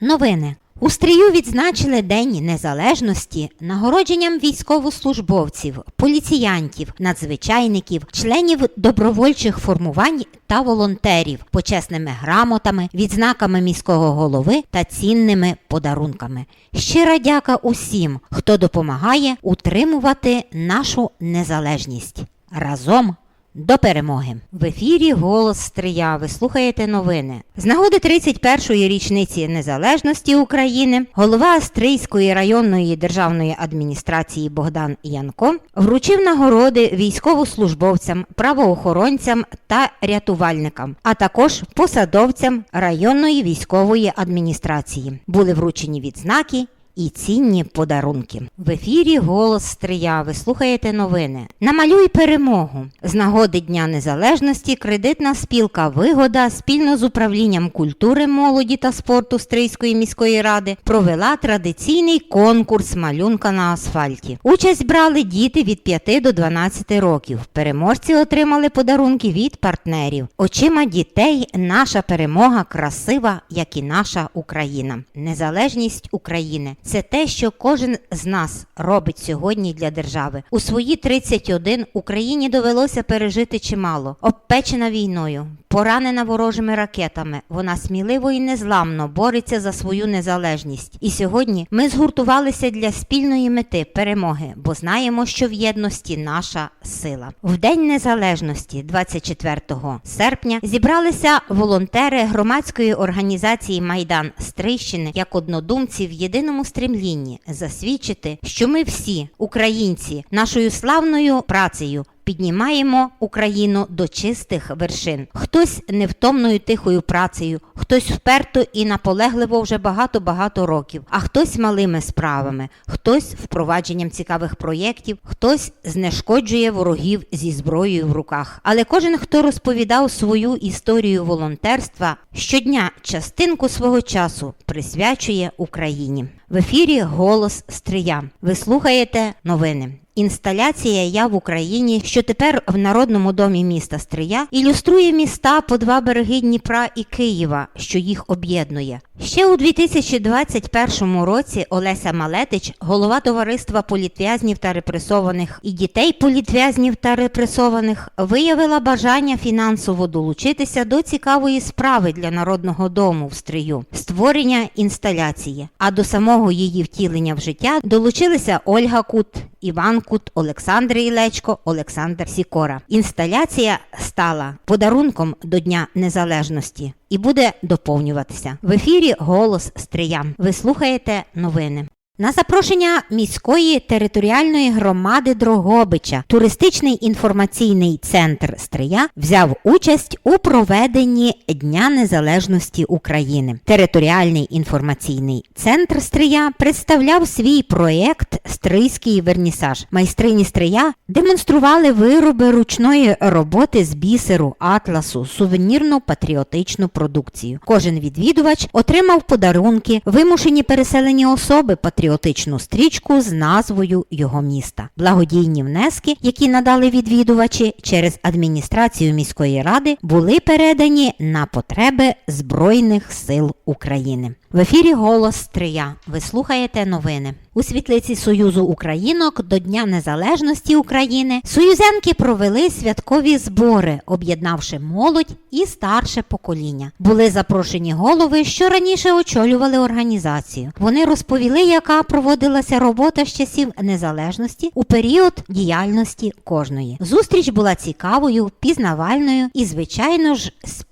Новини. У стрію відзначили День Незалежності нагородженням військовослужбовців, поліціянтів, надзвичайників, членів добровольчих формувань та волонтерів, почесними грамотами, відзнаками міського голови та цінними подарунками. Щира дяка усім, хто допомагає утримувати нашу незалежність. Разом до перемоги в ефірі Голос Стрия. Ви слухаєте новини. З нагоди 31-ї річниці незалежності України голова Астрийської районної державної адміністрації Богдан Янко вручив нагороди військовослужбовцям, правоохоронцям та рятувальникам, а також посадовцям районної військової адміністрації. Були вручені відзнаки і цінні подарунки. В ефірі Голос Стрия. Ви слухаєте новини. Намалюй перемогу. З нагоди Дня Незалежності кредитна спілка Вигода спільно з управлінням культури, молоді та спорту Стрийської міської ради провела традиційний конкурс малюнка на асфальті. Участь брали діти від 5 до 12 років. Переможці отримали подарунки від партнерів. Очима дітей наша перемога красива, як і наша Україна. Незалежність України це те, що кожен з нас робить сьогодні для держави. У свої 31 Україні довелося пережити чимало, обпечена війною, поранена ворожими ракетами. Вона сміливо і незламно бореться за свою незалежність. І сьогодні ми згуртувалися для спільної мети перемоги, бо знаємо, що в єдності наша сила. В День Незалежності, 24 серпня, зібралися волонтери громадської організації Майдан Стрийщини як однодумці в єдиному стремлінні засвідчити, що ми всі, українці, нашою славною працею. Піднімаємо Україну до чистих вершин. Хтось невтомною тихою працею, хтось вперто і наполегливо вже багато-багато років, а хтось малими справами, хтось впровадженням цікавих проєктів, хтось знешкоджує ворогів зі зброєю в руках. Але кожен, хто розповідав свою історію волонтерства, щодня частинку свого часу присвячує Україні. В ефірі Голос Стрия. Ви слухаєте новини. Інсталяція Я в Україні, що тепер в Народному домі міста Стрия, ілюструє міста по два береги Дніпра і Києва, що їх об'єднує. Ще у 2021 році Олеся Малетич, голова товариства політв'язнів та репресованих і дітей політв'язнів та репресованих, виявила бажання фінансово долучитися до цікавої справи для Народного дому в Стрию створення інсталяції. А до самого її втілення в життя долучилися Ольга Кут, Іван Кут, Олександр Ілечко, Олександр Сікора. Інсталяція стала подарунком до Дня Незалежності і буде доповнюватися. В ефірі Голос Стрия. Ви слухаєте новини. На запрошення міської територіальної громади Дрогобича туристичний інформаційний центр Стрия взяв участь у проведенні Дня Незалежності України. Територіальний інформаційний центр Стрия представляв свій проєкт Стрийський вернісаж. Майстрині Стрия демонстрували вироби ручної роботи з бісеру, атласу, сувенірну патріотичну продукцію. Кожен відвідувач отримав подарунки, вимушені переселені особи патріотичну стрічку з назвою його міста. Благодійні внески, які надали відвідувачі через адміністрацію міської ради, були передані на потреби Збройних сил України. В ефірі Голос Стрия. Ви слухаєте новини. У світлиці Союзу Українок до Дня Незалежності України союзенки провели святкові збори, об'єднавши молодь і старше покоління. Були запрошені голови, що раніше очолювали організацію. Вони розповіли, яка проводилася робота з часів незалежності у період діяльності кожної. Зустріч була цікавою, пізнавальною і, звичайно ж, з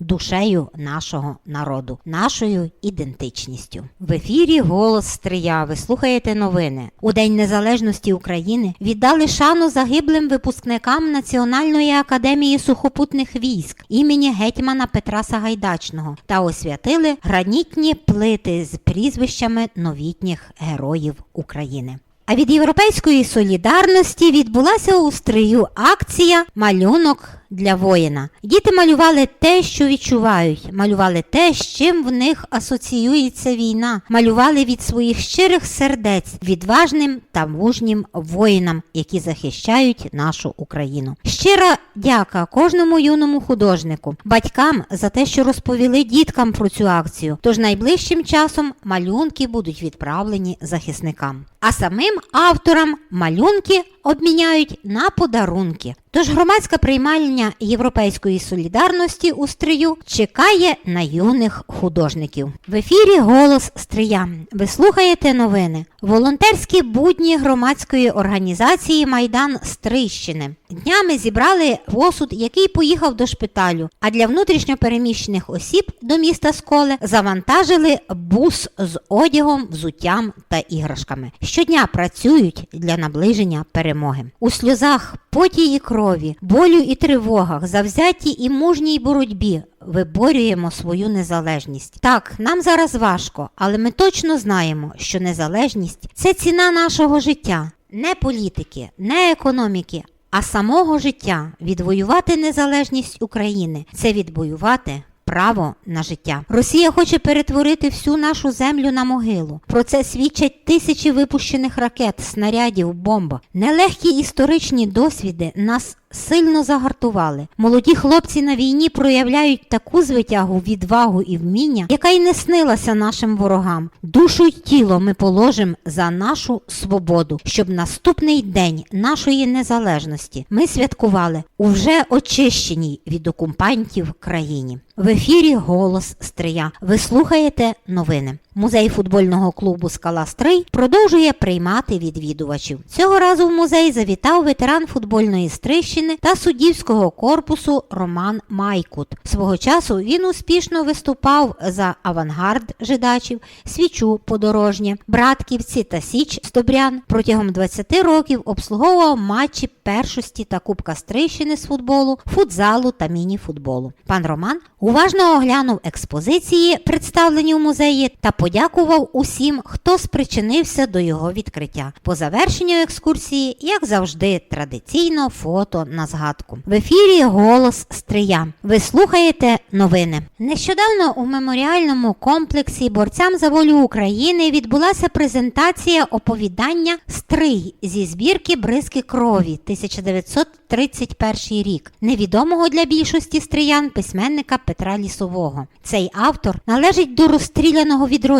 душею нашого народу, нашою ідентичністю. В ефірі голос Стрия. Ви слухаєте новини. У День Незалежності України віддали шану загиблим випускникам Національної академії сухопутних військ імені гетьмана Петра Сагайдачного та освятили гранітні плити з прізвищами новітніх героїв України. А від Європейської солідарності відбулася у стрию акція Малюнок для воїна. Діти малювали те, що відчувають, малювали те, з чим в них асоціюється війна, малювали від своїх щирих сердець відважним та мужнім воїнам, які захищають нашу Україну. Щира дяка кожному юному художнику, батькам за те, що розповіли діткам про цю акцію. Тож найближчим часом малюнки будуть відправлені захисникам. А самим авторам малюнки обміняють на подарунки. Тож громадська приймальня Європейської солідарності у стрию чекає на юних художників. В ефірі Голос Стрия. Ви слухаєте новини. Волонтерські будні громадської організації Майдан Стрийщини. Днями зібрали посуд, який поїхав до шпиталю. А для внутрішньопереміщених осіб до міста Сколе завантажили бус з одягом, взуттям та іграшками. Щодня працюють для наближення перемоги. У сльозах, поті і крові, болю і тривогах, завзятій і мужній боротьбі виборюємо свою незалежність. Так, нам зараз важко, але ми точно знаємо, що незалежність це ціна нашого життя, не політики, не економіки, а самого життя. Відвоювати незалежність України це відвоювати. Право на життя. Росія хоче перетворити всю нашу землю на могилу. Про це свідчать тисячі випущених ракет, снарядів, бомб. Нелегкі історичні досвіди нас сильно загартували. Молоді хлопці на війні проявляють таку звитягу, відвагу і вміння, яка й не снилася нашим ворогам. Душу й тіло ми положимо за нашу свободу, щоб наступний день нашої незалежності ми святкували у вже очищеній від окупантів країні. В ефірі Голос Стрия. Ви слухаєте новини. Музей футбольного клубу Скала Стрий продовжує приймати відвідувачів. Цього разу в музей завітав ветеран футбольної стрищини та суддівського корпусу Роман Майкут. Свого часу він успішно виступав за авангард жидачів, свічу подорожнє, братківці та Січ Стобрян. Протягом 20 років обслуговував матчі першості та Кубка Стрищини з футболу, футзалу та міні-футболу. Пан Роман уважно оглянув експозиції, представлені у музеї, та подякував усім, хто спричинився до його відкриття. По завершенню екскурсії, як завжди, традиційно фото на згадку. В ефірі голос Стрия. Ви слухаєте новини. Нещодавно у меморіальному комплексі борцям за волю України відбулася презентація оповідання Стрий зі збірки Бризки крові 1931 рік, невідомого для більшості стриян письменника Петра Лісового. Цей автор належить до розстріляного відродження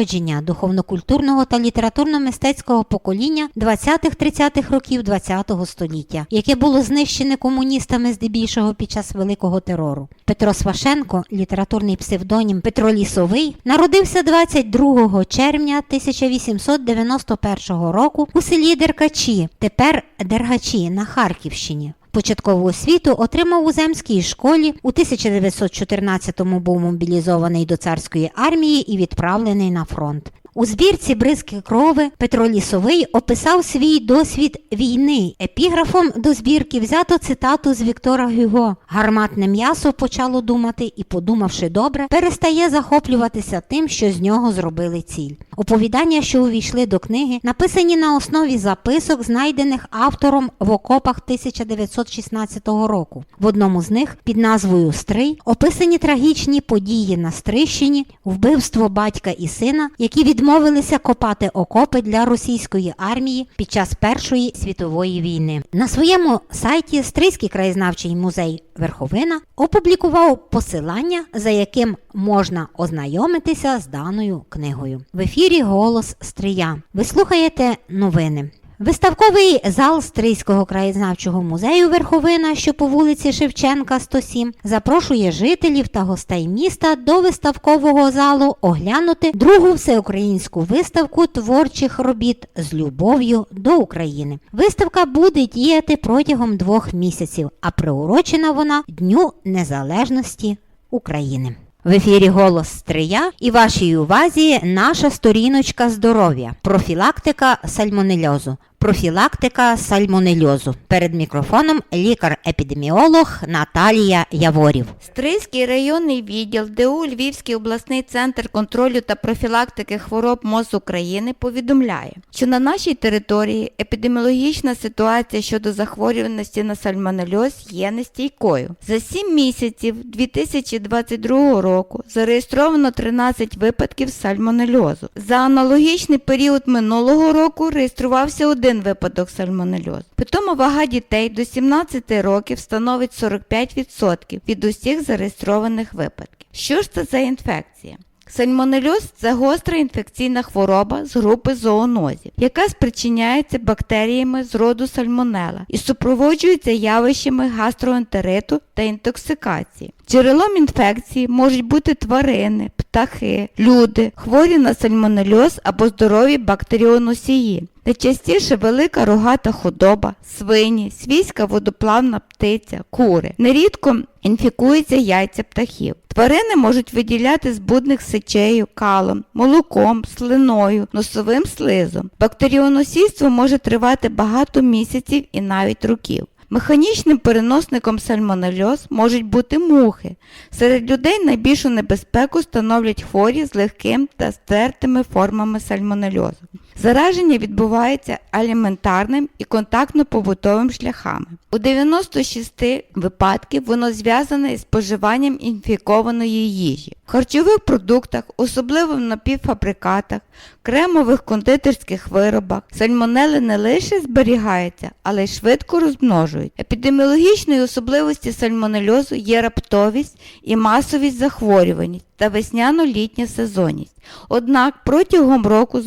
духовно-культурного та літературно-мистецького покоління 20-30-х років ХХ століття, яке було знищене комуністами здебільшого під час великого терору. Петро Свашенко, літературний псевдонім Петро Лісовий, народився 22 червня 1891 року у селі Деркачі, тепер Дергачі на Харківщині. Початкову освіту отримав у земській школі. У 1914-му був мобілізований до царської армії і відправлений на фронт. У збірці Бризки крови Петро Лісовий описав свій досвід війни. Епіграфом до збірки взято цитату з Віктора Гюго. Гарматне м'ясо почало думати і, подумавши добре, перестає захоплюватися тим, що з нього зробили ціль. Оповідання, що увійшли до книги, написані на основі записок, знайдених автором в окопах 1916 року. В одному з них під назвою Стрий описані трагічні події на Стрищині, вбивство батька і сина, які відмовилися копати окопи для російської армії під час Першої світової війни. На своєму сайті Стрийський краєзнавчий музей Верховина опублікував посилання, за яким можна ознайомитися з даною книгою. В ефірі Голос Стрия. Ви слухаєте новини. Виставковий зал Стрийського краєзнавчого музею Верховина, що по вулиці Шевченка, 107, запрошує жителів та гостей міста до виставкового залу оглянути другу всеукраїнську виставку творчих робіт з любов'ю до України. Виставка буде діяти протягом двох місяців, а приурочена вона Дню Незалежності України. В ефірі Голос Стрия і вашій увазі наша сторіночка здоров'я, профілактика сальмонельозу. Профілактика сальмонельозу. Перед мікрофоном лікар-епідеміолог Наталія Яворів. Стрийський районний відділ ДУ Львівський обласний центр контролю та профілактики хвороб МОЗ України повідомляє, що на нашій території епідеміологічна ситуація щодо захворюваності на сальмонельоз є нестійкою. За 7 місяців 2022 року зареєстровано 13 випадків сальмонельозу. За аналогічний період минулого року реєструвався один випадок сальмонельозу. Питома вага дітей до 17 років становить 45% від усіх зареєстрованих випадків. Що ж це за інфекція? Сальмонельоз це гостра інфекційна хвороба з групи зоонозів, яка спричиняється бактеріями з роду сальмонела і супроводжується явищами гастроентериту та інтоксикації. Джерелом інфекції можуть бути тварини, птахи, люди, хворі на сальмонельоз або здорові бактеріоносії. Найчастіше велика рогата худоба, свині, свійська водоплавна птиця, кури. Нерідко інфікуються яйця птахів. Тварини можуть виділяти збудник сечею, калом, молоком, слиною, носовим слизом. Бактеріоносійство може тривати багато місяців і навіть років. Механічним переносником сальмонельоз можуть бути мухи. Серед людей найбільшу небезпеку становлять хворі з легким та стертими формами сальмонельозу. Зараження відбувається аліментарним і контактно-побутовим шляхами. У 96 випадків воно зв'язане із споживанням інфікованої їжі. В харчових продуктах, особливо в напівфабрикатах, кремових кондитерських виробах, сальмонели не лише зберігаються, але й швидко розмножують. Епідеміологічною особливості сальмонельозу є раптовість і масовість захворюваність та весняно-літня сезонність. Однак протягом року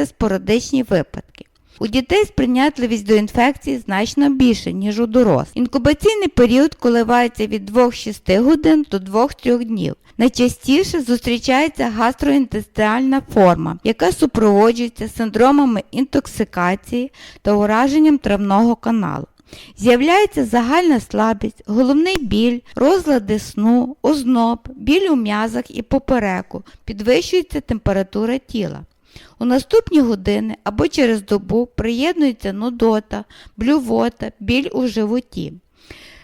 зустрічаються спорадичні випадки. У дітей сприйнятливість до інфекції значно більше, ніж у дорослих. Інкубаційний період коливається від 2-6 годин до 2-3 днів. Найчастіше зустрічається гастроінтестинальна форма, яка супроводжується синдромами інтоксикації та ураженням травного каналу. З'являється загальна слабість, головний біль, розлади сну, озноб, біль у м'язах і попереку, підвищується температура тіла. У наступні години або через добу приєднується нудота, блювота, біль у животі.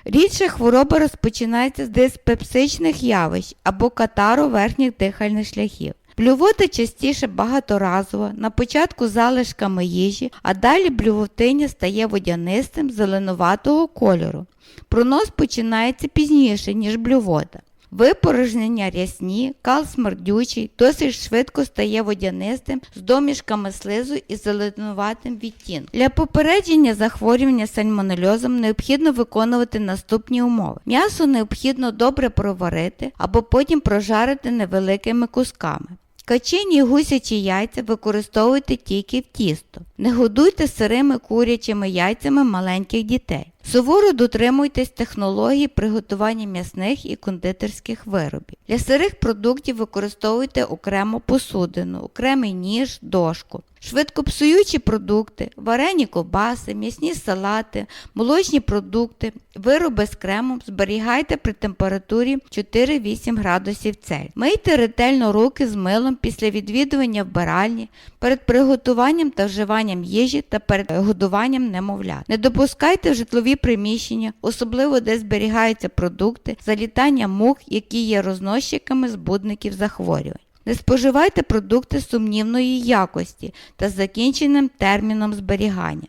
Рідше хвороба розпочинається з диспепсичних явищ або катару верхніх дихальних шляхів. Блювота частіше багаторазова, на початку залишками їжі, а далі блювотиня стає водянистим зеленуватого кольору. Пронос починається пізніше, ніж блювота. Випорожнення рясні, кал смердючий, досить швидко стає водянистим з домішками слизу і зеленуватим відтінком. Для попередження захворювання сальмонельозом необхідно виконувати наступні умови. М'ясо необхідно добре проварити або потім прожарити невеликими кусками. Качині і гусячі яйця використовуйте тільки в тісто. Не годуйте сирими курячими яйцями маленьких дітей. Суворо дотримуйтесь технологій приготування м'ясних і кондитерських виробів. Для сирих продуктів використовуйте окрему посудину, окремий ніж, дошку. Швидкопсуючі продукти, варені ковбаси, м'ясні салати, молочні продукти, вироби з кремом зберігайте при температурі 4-8 градусів Цельсія. Мийте ретельно руки з милом після відвідування вбиральні, перед приготуванням та вживанням їжі та перед годуванням немовлят. Не допускайте в житлові приміщення, особливо де зберігаються продукти, залітання мух, які є розносчиками збудників захворювань. Не споживайте продукти сумнівної якості та закінченим терміном зберігання.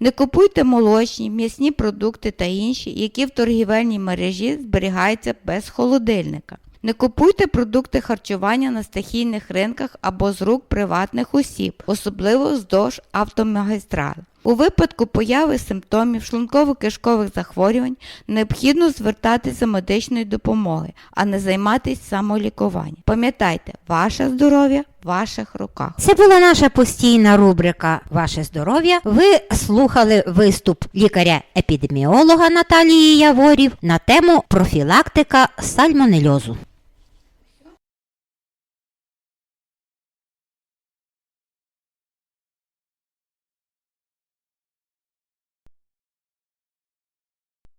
Не купуйте молочні, м'ясні продукти та інші, які в торгівельній мережі зберігаються без холодильника. Не купуйте продукти харчування на стихійних ринках або з рук приватних осіб, особливо вздовж автомагістрали. У випадку появи симптомів шлунково-кишкових захворювань необхідно звертатися за медичною допомогою, а не займатися самолікуванням. Пам'ятайте, ваше здоров'я в ваших руках. Це була наша постійна рубрика Ваше здоров'я. Ви слухали виступ лікаря-епідеміолога Наталії Яворів на тему профілактика сальмонельозу.